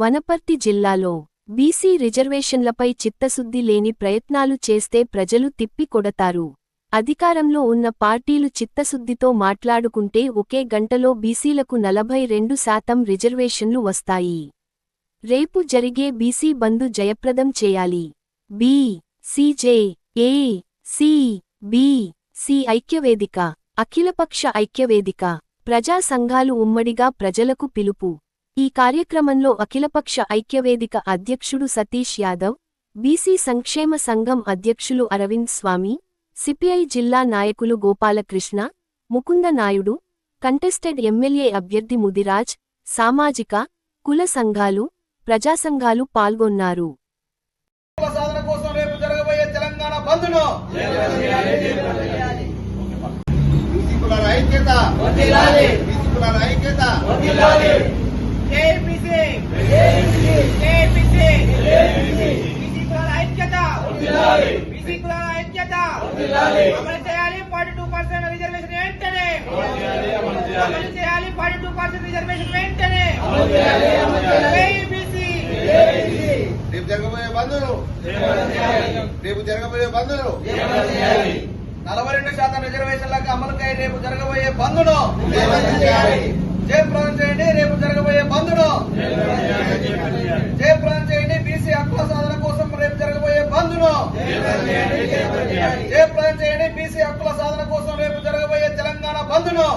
వనపర్తి జిల్లాలో బీసీ రిజర్వేషన్లపై చిత్తశుద్ధి లేని ప్రయత్నాలు చేస్తే ప్రజలు తిప్పి కొడతారు. అధికారంలో ఉన్న పార్టీలు చిత్తశుద్ధితో మాట్లాడుకుంటే ఒకే గంటలో బీసీలకు నలభై రెండు శాతం రిజర్వేషన్లు వస్తాయి. రేపు జరిగే బీసీ బందు జయప్రదం చేయాలి. B CJ A C B C ఐక్యవేదిక అఖిలపక్ష ఐక్యవేదిక ప్రజా సంఘాలు ఉమ్మడిగా ప్రజలకు పిలుపు. ఈ కార్యక్రమంలో అఖిలపక్ష ఐక్యవేదిక అధ్యక్షుడు సతీష్ యాదవ్ బీసీ సంక్షేమ సంఘం అధ్యక్షులు అరవింద్ స్వామి సిపిఐ జిల్లా నాయకులు గోపాలకృష్ణ ముకుంద నాయుడు కంటెస్టెడ్ ఎమ్మెల్యే అభ్యర్థి ముదిరాజ్ సామాజిక కుల సంఘాలు ప్రజా సంఘాలు పాల్గొన్నారు. హక్కుల అమలు చేయాలి. ఫార్టీ టూ పర్సెంట్ రిజర్వేషన్ వెంటనే. అమలు చేయాలి ఫార్టీ టూ పర్సెంట్ రిజర్వేషన్ వెంటనే. రేపు జరగబోయే బంధును రేపు జరగబోయే బంధును నలభై రెండు శాతం రిజర్వేషన్లకు అమలుకై రేపు జరగబోయే బంధును జయప్రదం చేయండి. రేపు జరగబోయే బంధును జయప్రదం చేయండి బీసీ హక్కుల సాధన కోసం రేపు జరగబోయే జయప్రదం చేయండి బీసీ హక్కుల సాధన కోసం రేపు జరగబోయే తెలంగాణ బంధును